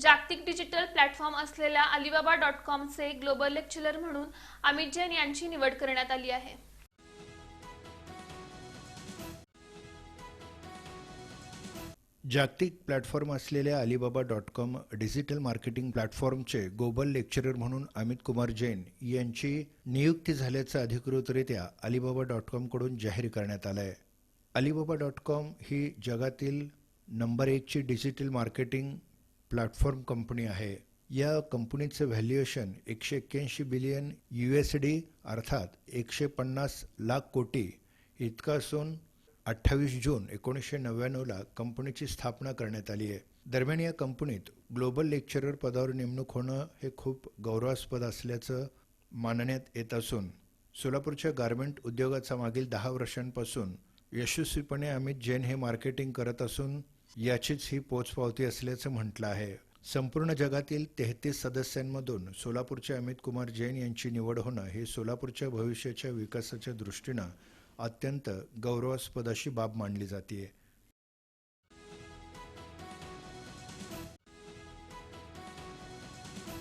जागतिक digital platform असलेल्या Alibaba dot कॉमचे ग्लोबल लेक्चरर म्हणून अमित जैन यांची निवड करण्यात आली आहे. जागतिक प्लॅटफॉर्म असलेल्या Alibaba dot com digital marketing प्लॅटफॉर्मचे global lecturer म्हणून अमित कुमार जैन यांची नियुक्ती झाल्याचं अधिकृतरित्या अलिबाबा डॉट कॉमकडून जाहीर करण्यात आलं आहे अलिबाबा डॉट कॉम ही जगातील नंबर एकची डिजिटल मार्केटिंग प्लॅटफॉर्म कंपनी आहे. या कंपनीचं व्हॅल्युएशन एकशे एक्क्याऐंशी बिलियन यू एस डी अर्थात एकशे पन्नास लाख कोटी इतकं असून अठ्ठावीस जून एकोणीसशे नव्याण्णवला कंपनीची स्थापना करण्यात आली आहे. दरम्यान या कंपनीत ग्लोबल लेक्चरर पदावर नेमणूक होणं हे खूप गौरवास्पद असल्याचं मानण्यात येत असून सोलापूरच्या गारमेंट उद्योगाचा मागील दहा वर्षांपासून यशस्वीपणे अमित जैन हे मार्केटिंग करत असून याचीच ही पोचपावती असल्याचं म्हटलं आहे. संपूर्ण जगातील तेहतीस सदस्यांमधून सोलापूरचे अमित कुमार जैन यांची निवड होणं हे सोलापूरच्या भविष्याच्या विकासाच्या दृष्टीनं अत्यंत गौरवास्पद अशी बाब मानली जाते